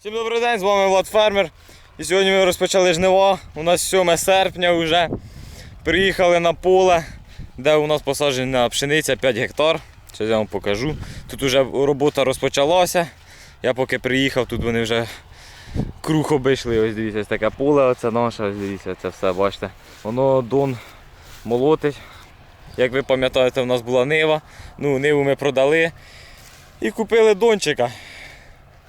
Всім добрий день, з вами Влад Фермер. І сьогодні ми розпочали жнива. У нас 7 серпня вже. Приїхали на поле, де у нас посаджена пшениця 5 гектар. Зараз я вам покажу. Тут вже робота розпочалася. Я поки приїхав, тут вони вже круг обійшли. Ось дивіться, ось таке поле, оце наше, ось дивіться, це все, бачите. Воно дон молотить. Як ви пам'ятаєте, у нас була нива. Ну, ниву ми продали і купили дончика.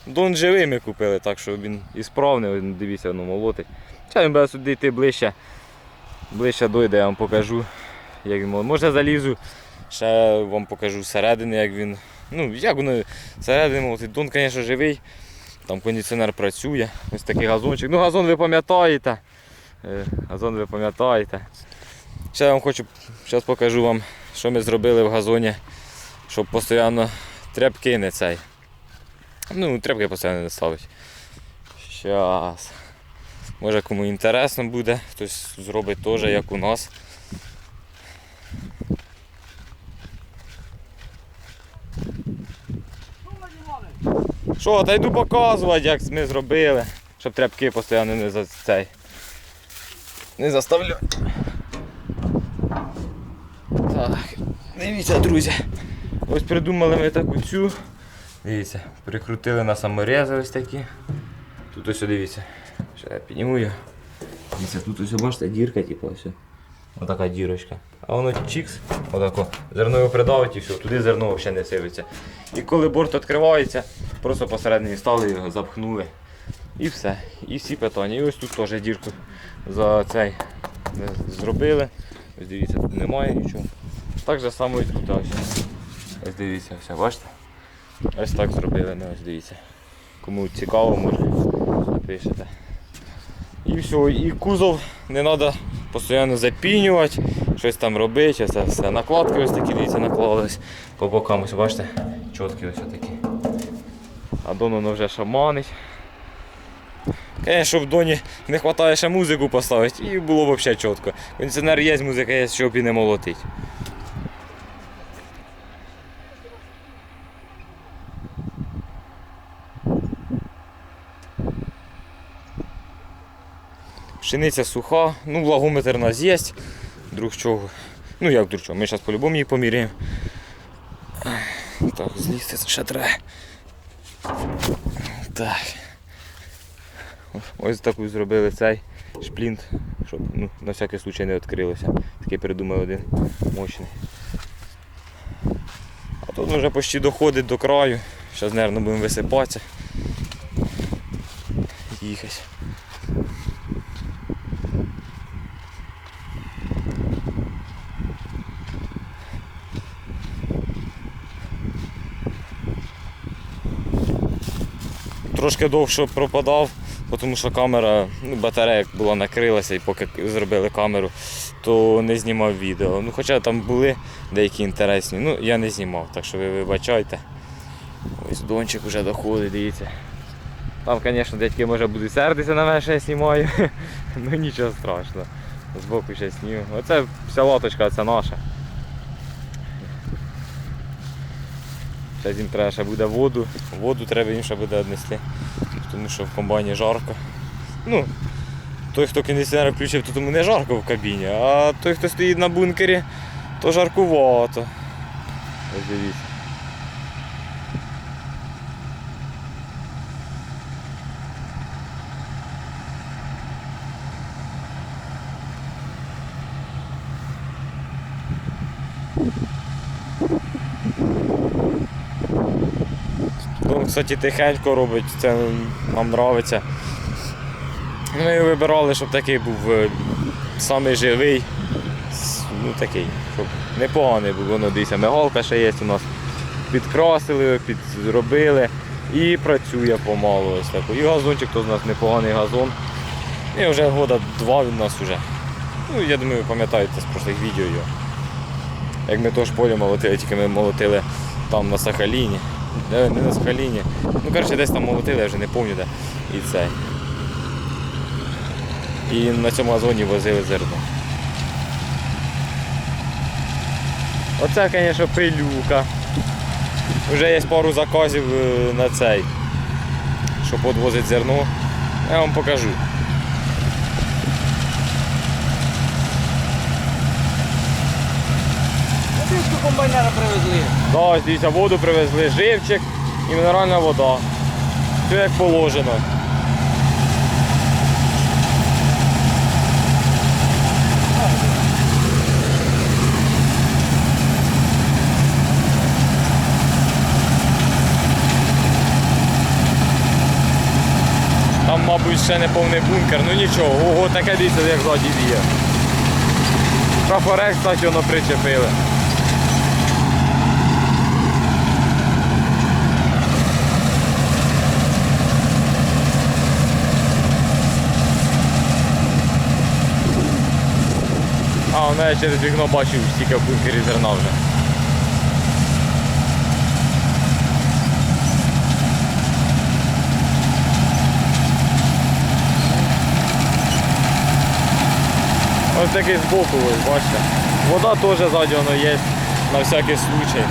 Дон живий ми купили, так що він і справний, ось дивіться, воно молотить. Зараз він буде сюди йти ближче. Ближче дойде, я вам покажу, як він молотить. Може залізу, ще вам покажу зсередини, як він. Ну, як воно зсередини молотить. Дон, звісно, живий. Там кондиціонер працює. Ось такий газончик. Ну, газон ви пам'ятаєте. Е, Газон ви пам'ятаєте. Ще я вам хочу, зараз покажу вам, що ми зробили в газоні, щоб постійно тряпки не цей. Ну, тряпки постійно не ставить. Щас. Може кому інтересно буде, хтось зробить теж, як у нас. Що, та йду показувати, як ми зробили, щоб тряпки постійно не за цей. Не заставляють. Так, дивіться, друзі. Ось придумали ми таку цю. Дивіться, прикрутили на саморези ось такі. Тут ось дивіться. Ще я підніму його. Дивіться, тут ось бачите дірка, типу ось. Отака дірочка. А воно чікс, отако. Зерно його придавить і все, туди зерно взагалі не сивиться. І коли борт відкривається, просто посередині стали його, запхнули. І все. І всі питання. І ось тут теж дірку за цей е, зробили. Ось дивіться, тут немає нічого. Так же само і тут ось. Ось дивіться, все, бачите? Ось так зробили, ну ось дивіться. Кому цікаво, може напишете. І все, і кузов не треба постійно запінювати, щось там робити, це все. Накладки ось такі, дивіться, наклались по бокам, ось бачите, чіткі ось такі. А дон воно вже шаманить. Звісно, в доні не вистачає ще музику поставити і було б взагалі чітко. Кондиціонер є, музика є, щоб і не молотить. Пшениця суха, ну влагометр у нас є, друг чого. Ну як друг чого, ми зараз по-любому її поміряємо. Так, злізти ще треба. Так. Ось таку зробили цей шплінт, щоб ну, на всякий случай не відкрилося. Такий придумав один мощний. А тут вже почти доходить до краю. Зараз, мабуть, будемо висипатися. Їхати. Трошки довше пропадав, тому що камера, ну, батарея була накрилася і поки зробили камеру, то не знімав відео. Ну, Хоча там були деякі інтересні, ну я не знімав, так що ви вибачайте. Ось дончик вже доходить, дивіться. Там, звісно, дядьки може будуть сердитися на мене, що я знімаю. ну нічого страшного. Збоку ще сніму. Оце вся латочка, це наша. Зараз їм треба ще буде воду. Воду треба їм ще буде віднести, тому що в комбайні жарко. Ну, той, хто кондиціонер включив, то тому не жарко в кабіні, а той, хто стоїть на бункері, то жаркувато. Ось дивіться. Ну, кстати, тихенько робить, це нам подобається. Ми вибирали, щоб такий був е, самий живий, ну такий, щоб непоганий був, воно дивіться, мигалка ще є у нас. Підкрасили, підробили і працює помалу. Ось так. І газончик то з нас непоганий газон. І вже года два він у нас вже. Ну, я думаю, ви пам'ятаєте з прошлих відео його. Як ми теж поле молотили, тільки ми молотили там на Сахаліні. Не на Сахаліні. Ну, коротше, десь там молотили, я вже не пам'ятаю. І це. І на цьому газоні возили зерно. Оце, звісно, пилюка. Вже є пару заказів е, на цей. що підвозить зерно. Я вам покажу. Трішку комбайнера привезли. Да, дивіться, воду привезли, живчик і мінеральна вода. Все як положено. Там, мабуть, ще не повний бункер, ну нічого, ого, таке дивіться, як ззаді віє. Прапорець, кстати, воно причепили. А, воно я через вікно бачив стільки в бункері зерна вже. Ось такий збоку, бачите. Вода теж ззаді воно є на всякий случай.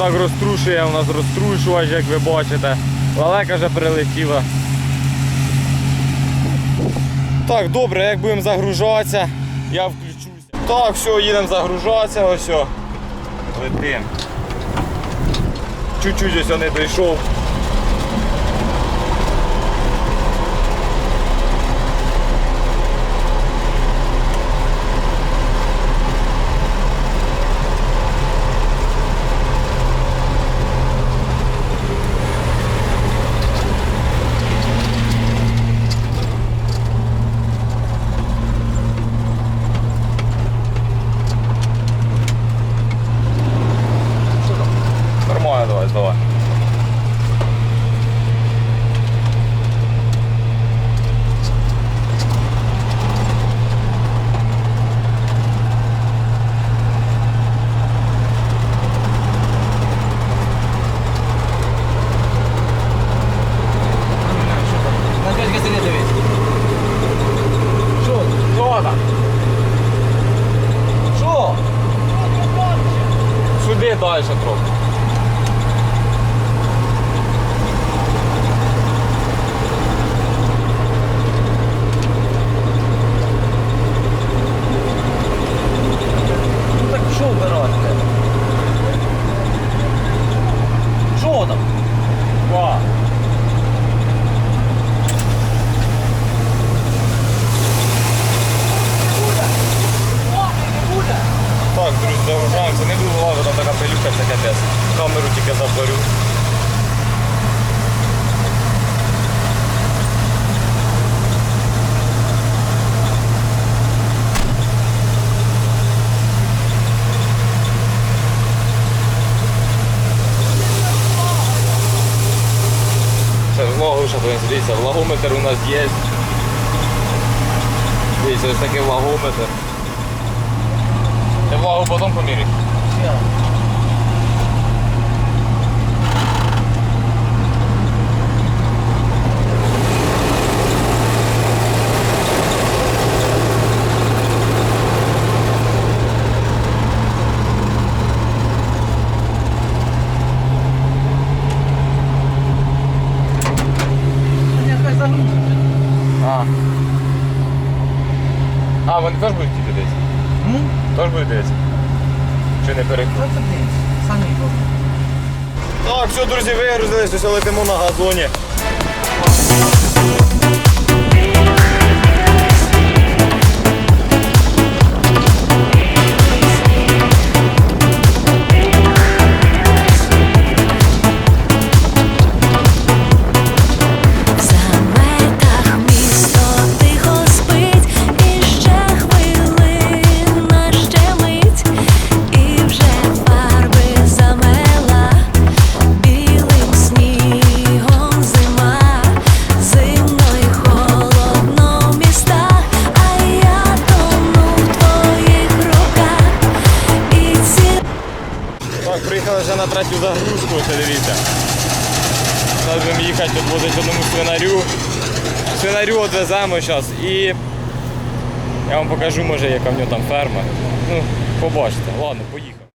Так розтрушує у нас розтрушувач, як ви бачите. Лелека вже прилетіла. Так, добре, як будемо загружатися, я включуся. Так, все, їдемо загружатися, ось. Летим. Чуть-чуть ось не дійшов. Нормально, давай, давай. На дядька сиди дивись. Що? Хто там? Що? Сюди далі трохи. Ну так що вбирати? Що там? Два. Так, друзі, загружаємося. Не буду лавити, там така пилюка, це капець. Камеру тільки заборю. Це влагу ще повинен дивіться, влагометр у нас є. Дивіться, ось такий влагометр. Ти влагу потім поміряй. Теж будуть тільки десь? М? Теж будуть дивитися? Чи не перекрутити? Самі його. Так, все, друзі, вигрузились, ось летимо на газоні. На загрузку, це дивіться. Зараз будемо їхати відвозити одному свинарю. Свинарю відвеземо зараз і я вам покажу, може, яка в нього там ферма. Ну, побачите. Ладно, поїхали.